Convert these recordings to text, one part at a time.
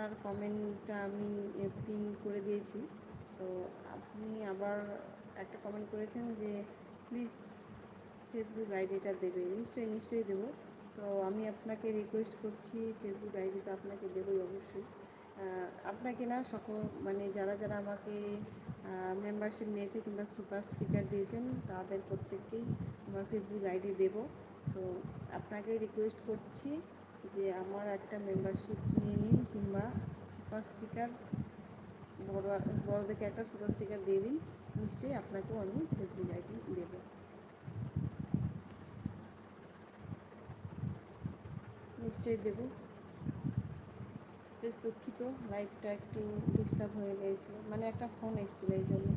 আপনার কমেন্টটা আমি পিন করে দিয়েছি। তো আপনি আবার একটা কমেন্ট করেছেন যে প্লিজ ফেসবুক আইডিটা দেবে। নিশ্চয়ই নিশ্চয়ই দেবো। তো আমি আপনাকে রিকোয়েস্ট করছি ফেসবুক আইডি তো আপনাকে দেবোই অবশ্যই। আপনাকে না সকল মানে যারা যারা আমাকে মেম্বারশিপ নিয়েছে কিংবা সুপার স্টিকার দিয়েছেন, তাদের প্রত্যেককেই আমার ফেসবুক আইডি দেব। তো আপনাকে রিকোয়েস্ট করছি যে আমার একটা মেম্বারশিপ নিয়ে নিন কিংবা সুপার স্টিকার বড় বড় দেখে একটা সুপার স্টিকার দিয়ে দিন, নিশ্চয়ই আপনাকেও আমি ফেসবুক আইডি দেবো। নিশ্চয়ই দেবো। বেশ দুঃখিত লাইফটা একটু ডিস্টার্ব হয়ে গিয়েছিল মানে একটা ফোন এসেছিল এই জন্য।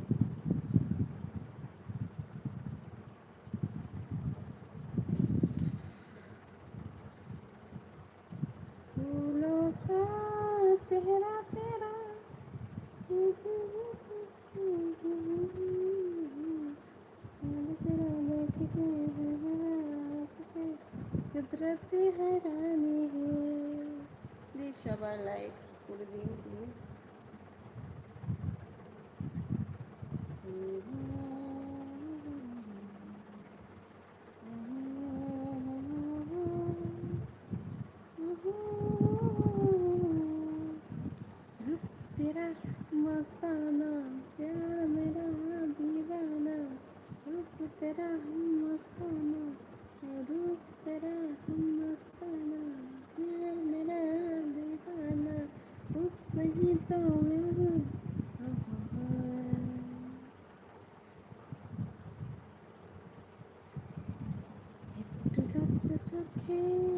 সাথে হারানি হে। প্লিজ সবাই লাইক করে দিন প্লিজ Okay.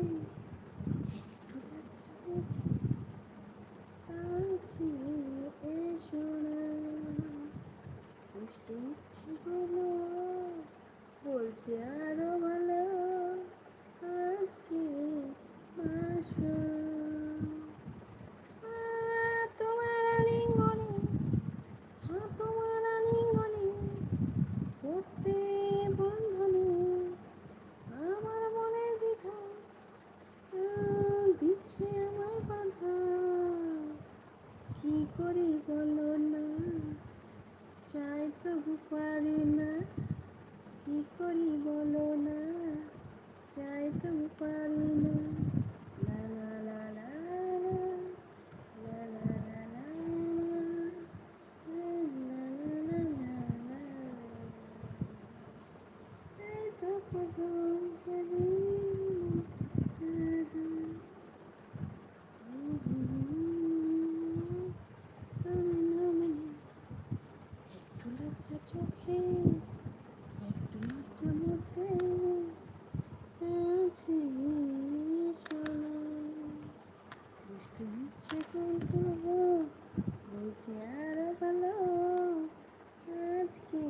করি বলো না। চাই তবু পারি না। কি করি বলো বলছে আরও ভালো আজকে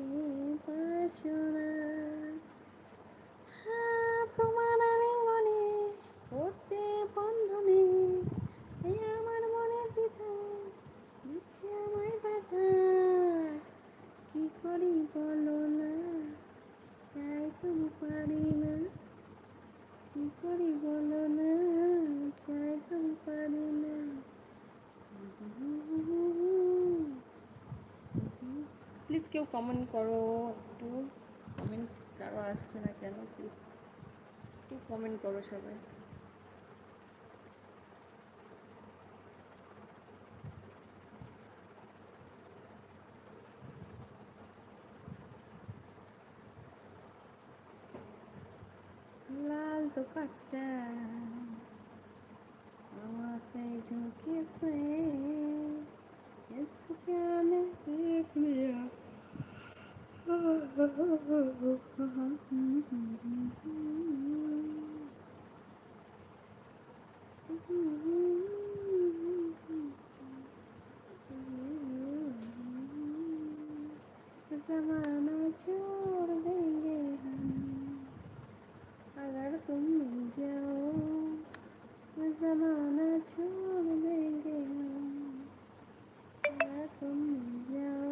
পাশো না। হ্যাঁ, তোমার আলিঙ্গনে পড়তে বন্ধনে এই আমার মনে দ্বিধা দিচ্ছে আমায় ব্যথা কি করি বলো না চাই তো পারি না। কি করি বলো না চাই তুমি পারি না প্লিজ কেউ কমেন্ট করো একটু কমেন্ট কারো আসছে না কেন প্লিজ একটু কমেন্ট করো সবাই लाल दुपट्टा हवा से झोंके से इसको प्यार जमाना छोड़ देंगे हम। अगर तुम मिल जाओ, जमाना छोड़ देंगे हम। अगर तुम मिल जाओ